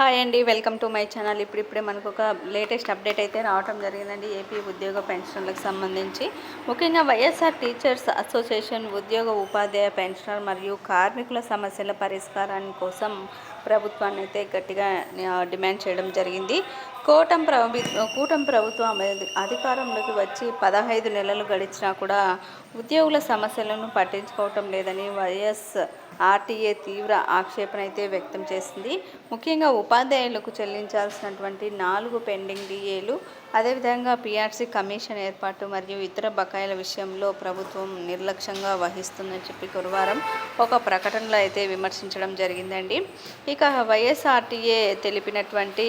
Hi అండి welcome to my channel. ఇప్పుడిప్పుడే మనకు ఒక లేటెస్ట్ అప్డేట్ అయితే రావడం జరిగిందండి. ఏపీ ఉద్యోగ పెన్షన్లకు సంబంధించి. ముఖ్యంగా వైఎస్ఆర్ టీచర్స్ అసోసియేషన్ ఉద్యోగ ఉపాధ్యాయ పెన్షనర్ మరియు కార్మికుల సమస్యల పరిష్కారాన్ని కోసం ప్రభుత్వాన్ని అయితే గట్టిగా డిమాండ్ చేయడం జరిగింది. కూటం ప్రభు కూటమి ప్రభుత్వం అధికారంలోకి వచ్చి పదహైదు నెలలు గడిచినా కూడా ఉద్యోగుల సమస్యలను పట్టించుకోవటం లేదని వైఎస్ ఆర్టీఏ తీవ్ర ఆక్షేపణ అయితే వ్యక్తం చేసింది. ముఖ్యంగా ఉపాధ్యాయులకు చెల్లించాల్సినటువంటి నాలుగు పెండింగ్ డిఏలు అదేవిధంగా పిఆర్సీ కమిషన్ ఏర్పాటు మరియు ఇతర బకాయిల విషయంలో ప్రభుత్వం నిర్లక్ష్యంగా వహిస్తుందని చెప్పి గురువారం ఒక ప్రకటనలో అయితే విమర్శించడం జరిగిందండి. ఇక వైఎస్ఆర్టీఏ తెలిపినటువంటి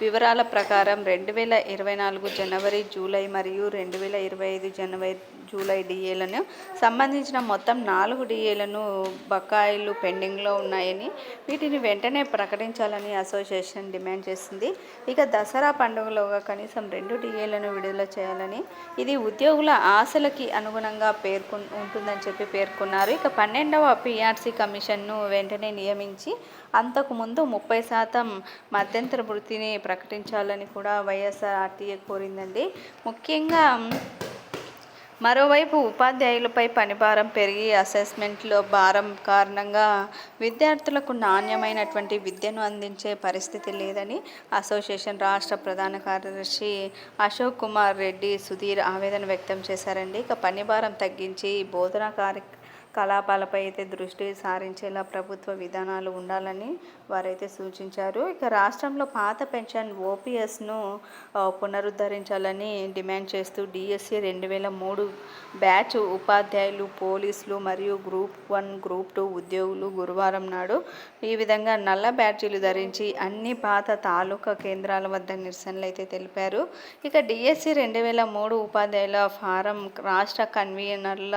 వివరాల ప్రకారం రెండు వేల ఇరవై నాలుగు జనవరి జూలై మరియు రెండు వేల ఇరవై ఐదు జనవరి జూలై డిఏలను సంబంధించిన మొత్తం నాలుగు డిఏలను బకాయిలు పెండింగ్లో ఉన్నాయని వీటిని వెంటనే ప్రకటించాలని అసోసియేషన్ డిమాండ్ చేసింది ఇక దసరా పండుగలోగా కనీసం రెండు డిఏలను విడుదల చేయాలని ఇది ఉద్యోగుల ఆశలకి అనుగుణంగా పేర్కొ ఉంటుందని చెప్పి పేర్కొన్నారు. ఇక పన్నెండవ పిఆర్సీ కమిషన్ను వెంటనే నియమించి అంతకుముందు ముప్పై శాతం మధ్యంతర వృత్తిని ప్రకటించాలని కూడా వైఎస్ఆర్ ఆర్టీఏ కోరిందండి. ముఖ్యంగా మరోవైపు ఉపాధ్యాయులపై పనిభారం పెరిగి అసెస్మెంట్లో భారం కారణంగా విద్యార్థులకు నాణ్యమైనటువంటి విద్యను అందించే పరిస్థితి లేదని అసోసియేషన్ రాష్ట్ర ప్రధాన కార్యదర్శి అశోక్ కుమార్ రెడ్డి సుధీర్ ఆవేదన వ్యక్తం చేశారండి. ఇక పనిభారం తగ్గించి బోధనా కార్య కలాపాలపై అయితే దృష్టి సారించేలా ప్రభుత్వ విధానాలు ఉండాలని వారైతే సూచించారు. ఇక రాష్ట్రంలో పాత పెన్షన్ ఓపీఎస్ను పునరుద్ధరించాలని డిమాండ్ చేస్తూ డిఎస్సి రెండు వేల మూడు బ్యాచ్ ఉపాధ్యాయులు పోలీసులు మరియు గ్రూప్ వన్ గ్రూప్ టూ ఉద్యోగులు గురువారం నాడు ఈ విధంగా నల్ల బ్యాడ్జీలు ధరించి అన్ని పాత తాలూకా కేంద్రాల వద్ద నిరసనలు అయితే తెలిపారు. ఇక డిఎస్సి రెండు వేల మూడు ఉపాధ్యాయుల ఫారం రాష్ట్ర కన్వీనర్ల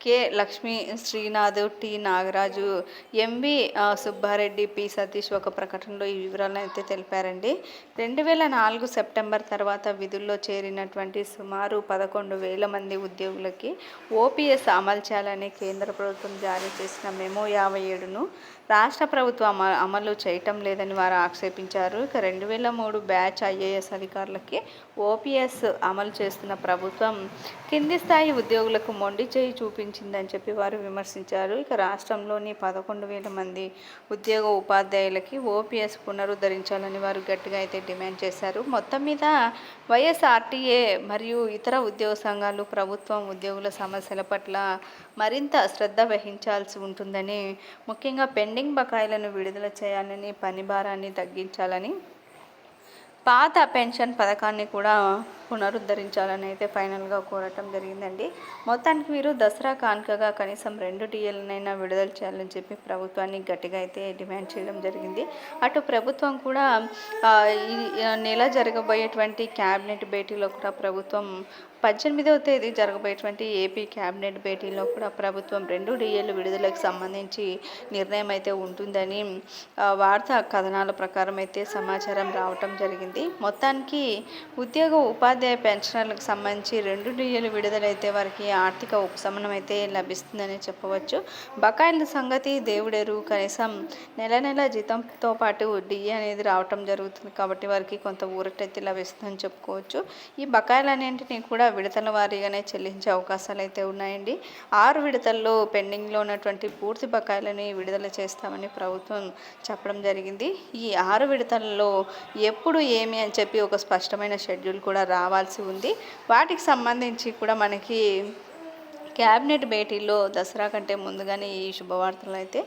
K Lakshmi Srinath T Nagaraju MV Subbareddy P Satish ఒక ప్రకటనలో ఈ వివరాలను అయితే తెలిపారండి. రెండు వేల నాలుగు సెప్టెంబర్ తర్వాత విధుల్లో చేరినటువంటి సుమారు పదకొండు వేల మంది ఉద్యోగులకి ఓపీఎస్ అమలు చేయాలని కేంద్ర ప్రభుత్వం జారీ చేసిన మెమో యాభై ఏడును రాష్ట్ర ప్రభుత్వం అమలు చేయటం లేదని వారు ఆక్షేపించారు. ఇక రెండు వేల మూడు బ్యాచ్ ఐఏఎస్ అధికారులకి ఓపీఎస్ అమలు చేస్తున్న ప్రభుత్వం కింది స్థాయి ఉద్యోగులకు మొండి చేయి చూపించిందని చెప్పి వారు విమర్శించారు. ఇక రాష్ట్రంలోని పదకొండు వేల మంది ఉద్యోగ ఉపాధ్యాయులకి ఓపీఎస్ పునరుద్ధరించాలని వారు గట్టిగా అయితే డిమాండ్ చేశారు. మొత్తం మీద వైఎస్ఆర్టీఏ మరియు ఇతర ఉద్యోగ సంఘాలు ప్రభుత్వం ఉద్యోగుల సమస్యల పట్ల మరింత శ్రద్ధ వహించాల్సి ఉంటుందని ముఖ్యంగా పెండింగ్ బకాయిలను విడుదల చేయాలని పని భారాన్ని తగ్గించాలని పాత పెన్షన్ పథకాన్ని కూడా పునరుద్ధరించాలని అయితే ఫైనల్గా కోరటం జరిగిందండి. మొత్తానికి మీరు దసరా కానుకగా కనీసం రెండు టీఎల్నైనా విడుదల చేయాలని చెప్పి ప్రభుత్వాన్ని గట్టిగా అయితే డిమాండ్ చేయడం జరిగింది. అటు ప్రభుత్వం కూడా ఈ నెల జరగబోయేటువంటి క్యాబినెట్ భేటీలో కూడా ప్రభుత్వం పద్దెనిమిదవ తేదీ జరగబోయేటువంటి ఏపీ క్యాబినెట్ భేటీలో కూడా ప్రభుత్వం రెండు డిఏలు విడుదలకు సంబంధించి నిర్ణయం అయితే ఉంటుందని వార్తా కథనాల ప్రకారం అయితే సమాచారం రావటం జరిగింది. మొత్తానికి ఉద్యోగ ఉపాధి ఉపాధ్యాయ పెన్షనర్లకు సంబంధించి రెండు డిఏలు విడుదలైతే వారికి ఆర్థిక ఉపశమనం అయితే లభిస్తుందని చెప్పవచ్చు. బకాయిల సంగతి దేవుడెరు. కనీసం నెల నెల జీతంతో పాటు డిఏ అనేది రావటం జరుగుతుంది కాబట్టి వారికి కొంత ఊరటైతే లభిస్తుందని చెప్పుకోవచ్చు. ఈ బకాయిలు అనేంటిని కూడా విడతల వారీగానే చెల్లించే అవకాశాలు అయితే ఉన్నాయండి. ఆరు విడతల్లో పెండింగ్లో ఉన్నటువంటి పూర్తి బకాయిలని విడుదల చేస్తామని ప్రభుత్వం చెప్పడం జరిగింది. ఈ ఆరు విడతల్లో ఎప్పుడు ఏమి అని చెప్పి ఒక స్పష్టమైన షెడ్యూల్ కూడా రావాల్సి ఉంది. వాటికి సంబంధించి కూడా మనకి క్యాబినెట్ భేటీలో దసరా కంటే ముందుగానే ఈ శుభవార్తలు అయితే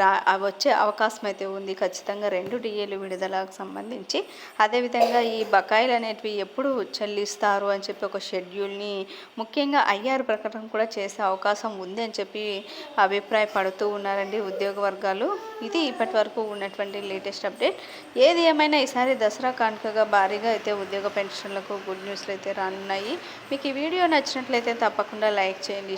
రా వచ్చే అవకాశం అయితే ఉంది. ఖచ్చితంగా రెండు డిఏలు విడుదలకు సంబంధించి. అదేవిధంగా ఈ బకాయిలు అనేటివి ఎప్పుడు చెల్లిస్తారు అని చెప్పి ఒక షెడ్యూల్ని ముఖ్యంగా ఐఆర్ ప్రకటన కూడా చేసే అవకాశం ఉంది అని చెప్పి అభిప్రాయపడుతూ ఉన్నారండి ఉద్యోగ వర్గాలు ఇది ఇప్పటి వరకు ఉన్నటువంటి లేటెస్ట్ అప్డేట్. ఏది ఏమైనా ఈసారి దసరా కానుకగా భారీగా అయితే ఉద్యోగ పెన్షన్లకు గుడ్ న్యూస్లు అయితే రానున్నాయి. మీకు ఈ వీడియో నచ్చినట్లయితే తప్పకుండా లైక్ చేయండి